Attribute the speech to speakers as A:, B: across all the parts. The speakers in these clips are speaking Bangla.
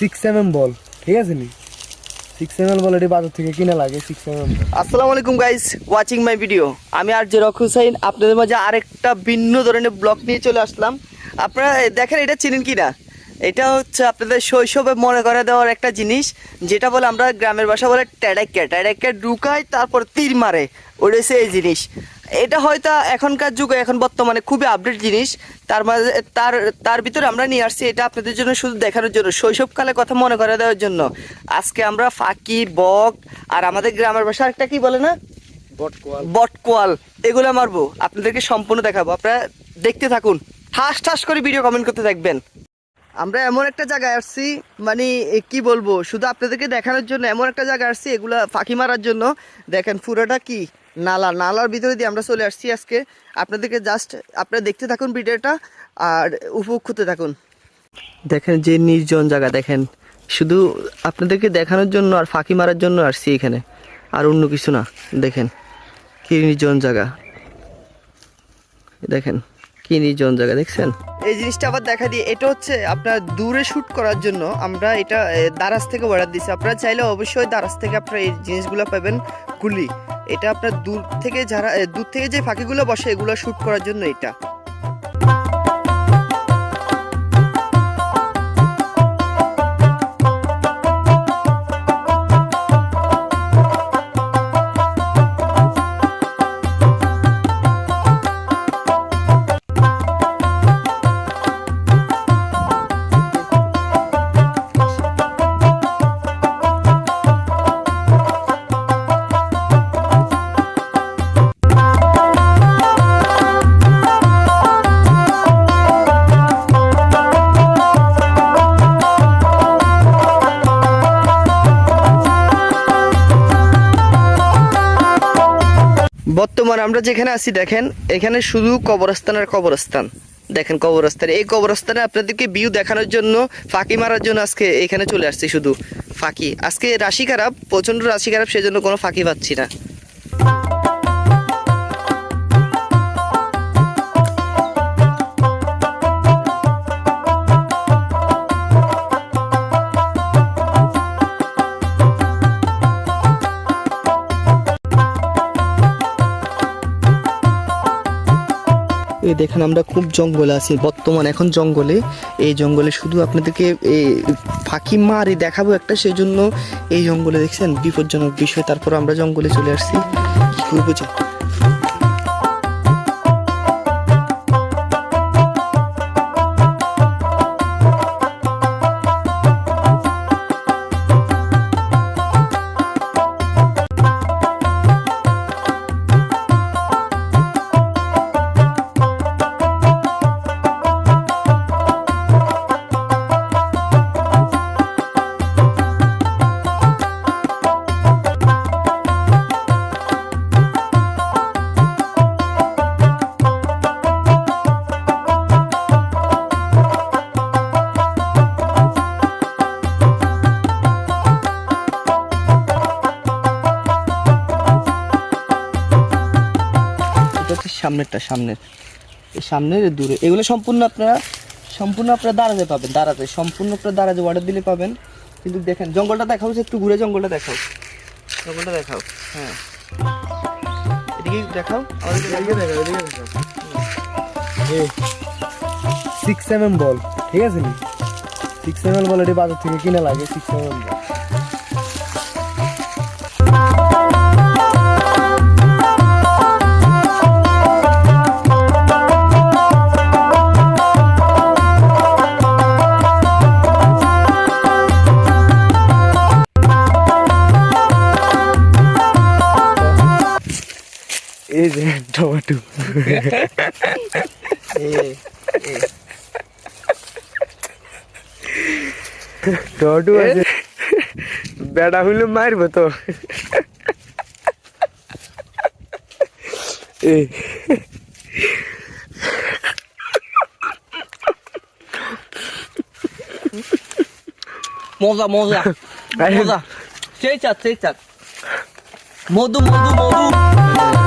A: সিক্স এম এম বল ঠিক আছে নি? সিক্স এম এল বল এটি বাজার থেকে কিনা লাগে সিক্স এম এম
B: আসসালামু আলাইকুম গাইস ওয়াচিং মাই ভিডিও আমি আর যে রক হুসাইন, আপনাদের মাঝে আরেকটা ভিন্ন ধরনের ব্লগ নিয়ে চলে আসলাম। আপনারা দেখেন এটা চিনেন কি না? এটা হচ্ছে আপনাদের শৈশবে মনে করে দেওয়ার একটা জিনিস, যেটা বলে আমরা গ্রামের ভাষা বলে ট্যাডাক্যা ট্যাডাক্যা ঢুকায়, তারপর তীর মারে। ওটা হচ্ছে এই জিনিস। এটা হয়তো এখনকার যুগে এখন বর্তমানে খুবই আপডেট জিনিস। তার মাঝে তার তার ভিতরে আমরা নিয়ে আসছি এটা আপনাদের জন্য শুধু দেখানোর জন্য শৈশবকালে কথা মনে করে দেওয়ার জন্য। আজকে আমরা ফাঁকি বক আর আমাদের গ্রামের ভাষা একটা কি বলে না?
A: বটকোয়াল।
B: বটকোয়াল এগুলো মারবো আপনাদেরকে সম্পূর্ণ দেখাবো। আপনারা দেখতে থাকুন ঠাস ঠাস করে ভিডিও কমেন্ট করতে থাকবেন। আমরা এমন একটা জায়গায় আসছি মানে কি বলব শুধু আপনাদেরকে দেখানোর জন্য এমন একটা জায়গায় আসছি এগুলা ফাঁকি মারার জন্য। দেখেন পুরোটা কি? নালা, নালার ভিতরে দিয়ে আমরা চলে আসছি আজকে। আপনাদেরকে জাস্ট আপনারা দেখতে থাকুন ভিডিওটা আর উপভোগ করতে থাকুন। দেখেন যে নির্জন জায়গা, দেখেন। শুধু আপনাদেরকে দেখানোর জন্য আর ফাঁকি মারার জন্য আসছি এখানে। আর অন্য কিছু না, দেখেন। কি নির্জন জায়গা। দেখেন, কি নির্জন জায়গা, দেখছেন? এই জিনিসটা আবার দেখা দিয়ে, এটা হচ্ছে আপনার দূরে শ্যুট করার জন্য আমরা এটা দারাজ থেকে অর্ডার দিচ্ছি আপনারা চাইলে অবশ্যই দারাজ থেকে আপনারা এই জিনিসগুলো পাবেন গুলি এটা আপনার দূর থেকে যারা দূর থেকে যে ফাঁকিগুলো বসে, এগুলো শ্যুট করার জন্য এটা। বর্তমানে আমরা যেখানে আছি, দেখেন, এখানে শুধু কবরস্থান আর কবরস্থান। দেখেন কবরস্থানে। এই কবরস্থানে আপনাদেরকে ভিউ দেখানোর জন্য, ফাঁকি মারার জন্য আজকে এখানে চলে আসছি শুধু ফাঁকি। আজকে রাশি খারাপ, প্রচণ্ড রাশি খারাপ, সেজন্য কোনো ফাঁকি পাচ্ছি না। এই দেখেন আমরা খুব জঙ্গলে আছি। বর্তমান এখন জঙ্গলে। এই জঙ্গলে শুধু আপনাদেরকে ফাঁকি মারি দেখাবো একটা সেই জন্য এই জঙ্গলে দেখছেন বিপজ্জনক বিষয়। তারপর আমরা জঙ্গলে চলে আসছি। কি করব সামনেরটা, সামনের। সামনের দূরে। এগুলো সম্পূর্ণ আপনারা সম্পূর্ণ আপনারা দাঁড়াতে পাবেন দাঁড়াতে সম্পূর্ণ আপনারা দাঁড়াতে অর্ডার দিলে পাবেন। কিন্তু দেখেন, জঙ্গলটা দেখাও একটু ঘুরে জঙ্গলটা দেখাও। জঙ্গলটা দেখাও হ্যাঁ। এদিকে দেখাও
A: সিক্স এম এম বল ঠিক আছে সিক্স এম এল বল এটি বাজার থেকে কিনা লাগে সিক্স এম এম বল এই যে টমেটো টমেটো আছে বেড়া হইলে মারবো তো।
B: মজা মজা মজা। সেই চাঁদ সেই চাঁদ মধু মধু মধু।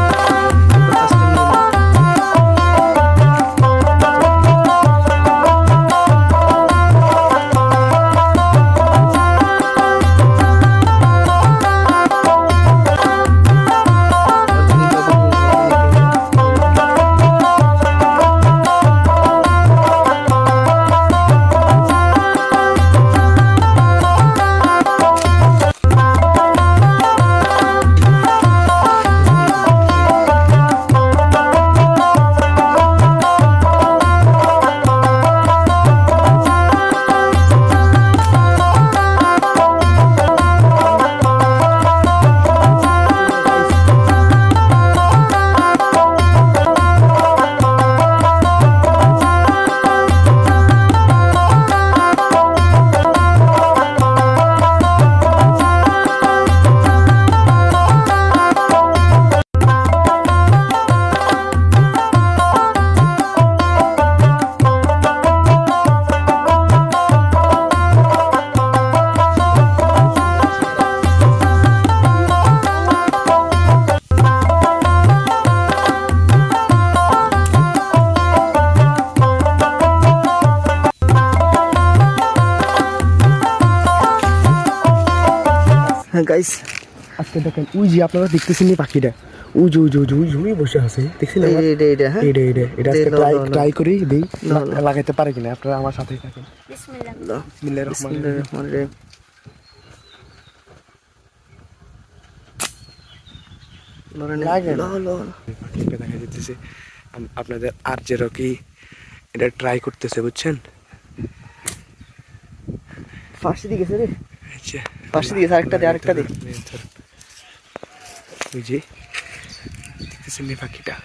B: হ্যাঁ গাইস
A: আজকে দেখেন ওই যে আপনারা দেখতেছেন এই পাখিটা। যে ওই যে ওই বসে আছে দেখছেন
B: হ্যাঁ?
A: এটা আজকে ট্রাই। ট্রাই করি দেই। লাগাইতে পারে কিনা আপনারা আমার সাথেই থাকেন।
C: বিসমিল্লাহ।
A: বিসমিল্লাহির রহমানির রহিম। আপনাদের আর যে রকি এটা ট্রাই করতেছে বুঝছেন?
B: গেছে রে।
A: আচ্ছা।
B: পাশে দিয়ে আরেকটা দে, আরেকটা দে।
A: ওই যে পাখিটা